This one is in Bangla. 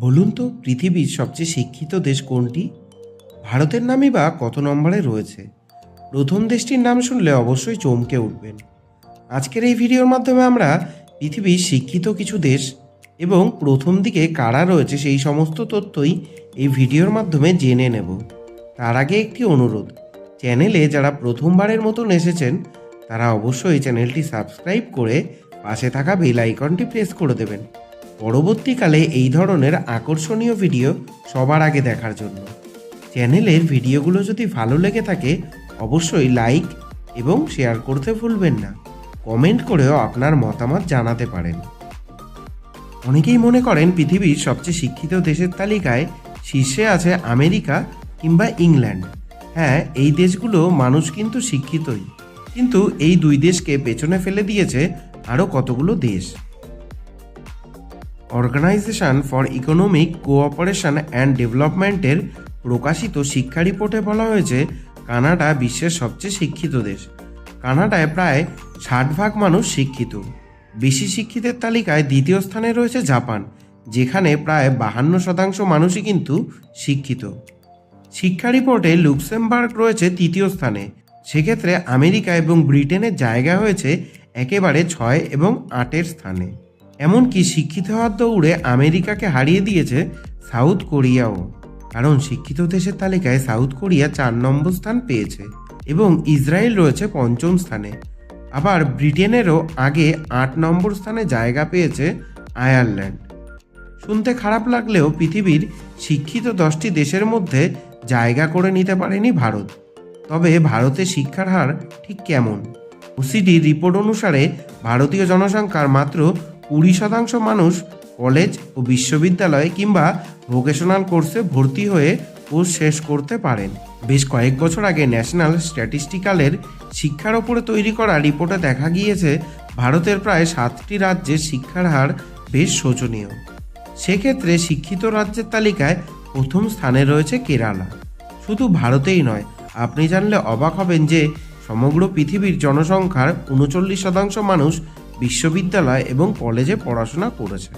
বলুন তো, পৃথিবীর সবচেয়ে শিক্ষিত দেশ কোনটি? ভারতের নামই বা কত নম্বরে রয়েছে? প্রথম দেশটির নাম শুনলে অবশ্যই চমকে উঠবেন। আজকের এই ভিডিওর মাধ্যমে আমরা পৃথিবীর শিক্ষিত কিছু দেশ এবং প্রথম দিকে কারা রয়েছে সেই সমস্ত তথ্যই এই ভিডিওর মাধ্যমে জেনে নেব। তার আগে একটি অনুরোধ, চ্যানেলে যারা প্রথমবারের মতন এসেছেন, তারা অবশ্যই চ্যানেলটি সাবস্ক্রাইব করে পাশে থাকা বেল আইকনটি প্রেস করে দেবেন। পরবর্তীকালে এই ধরনের আকর্ষণীয় ভিডিও সবার আগে দেখার জন্য। চ্যানেলের ভিডিওগুলো যদি ভালো লেগে থাকে, অবশ্যই লাইক এবং শেয়ার করতে ভুলবেন না। কমেন্ট করেও আপনার মতামত জানাতে পারেন। অনেকেই মনে করেন পৃথিবীর সবচেয়ে শিক্ষিত দেশের তালিকায় শীর্ষে আছে আমেরিকা কিংবা ইংল্যান্ড। হ্যাঁ এই দেশগুলো মানুষ কিন্তু শিক্ষিতই। কিন্তু এই দুই দেশকে পেছনে ফেলে দিয়েছে আরও কতগুলো দেশ? Organisation for economic cooperation and ডেভেলপমেন্টের প্রকাশিত শিক্ষা রিপোর্টে বলা হয়েছে, কানাডা বিশ্বের সবচেয়ে শিক্ষিত দেশ। কানাডায় প্রায় ষাট ভাগ মানুষ শিক্ষিত। বেশি শিক্ষিতের তালিকায় দ্বিতীয় স্থানে রয়েছে জাপান, যেখানে প্রায় বাহান্ন শতাংশ মানুষই কিন্তু শিক্ষিত। শিক্ষা রিপোর্টে লুক্সেমবার্গ রয়েছে তৃতীয় স্থানে। সেক্ষেত্রে আমেরিকা এবং ব্রিটেনের জায়গা হয়েছে একেবারে ছয় এবং আটের স্থানে। এমনকি শিক্ষিত হওয়ার দৌড়ে আমেরিকাকে হারিয়ে দিয়েছে সাউথ কোরিয়াও। কারণ শিক্ষিত দেশের তালিকায় সাউথ কোরিয়া চার নম্বর স্থান পেয়েছে এবং ইসরায়েল রয়েছে পঞ্চম স্থানে। আবার ব্রিটেনেরও আগে আট নম্বর স্থানে জায়গা পেয়েছে আয়ারল্যান্ড। শুনতে খারাপ লাগলেও পৃথিবীর শিক্ষিত দশটি দেশের মধ্যে জায়গা করে নিতে পারেনি ভারত। তবে ভারতে শিক্ষার হার ঠিক কেমন? ওসিডি রিপোর্ট অনুসারে ভারতীয় জনসংখ্যার মাত্র কুড়ি শতাংশ মানুষ কলেজ ও বিশ্ববিদ্যালয়ে কিংবা ভোকেশনাল কোর্সে ভর্তি হয়ে কোর্স শেষ করতে পারেন। বেশ কয়েক বছর আগে ন্যাশনাল স্ট্যাটিস্টিক্যালের শিক্ষার ওপরে তৈরি করা রিপোর্টে দেখা গিয়েছে, ভারতের প্রায় সাতটি রাজ্যে শিক্ষার হার বেশ শোচনীয়। সেক্ষেত্রে শিক্ষিত রাজ্যের তালিকায় প্রথম স্থানে রয়েছে কেরালা। শুধু ভারতেই নয়, আপনি জানলে অবাক হবেন যে সমগ্র পৃথিবীর জনসংখ্যার উনচল্লিশ শতাংশ মানুষ বিশ্ববিদ্যালয় এবং কলেজে পড়াশোনা করেছে।